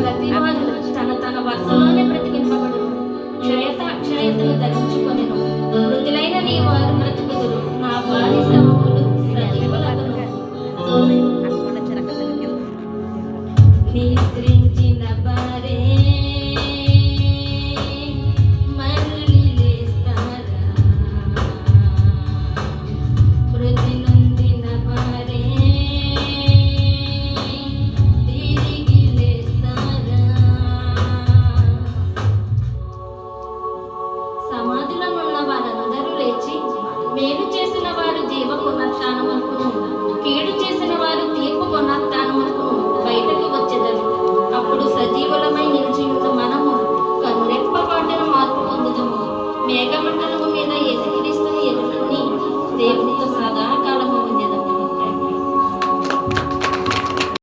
ప్రతివాడు తన తన వరుసలోనే బ్రతికింపబడు క్షయత అక్షయతను ధరించుకొని మృతులైన నీ వారు బ్రతుకుదురు. me ha la comida y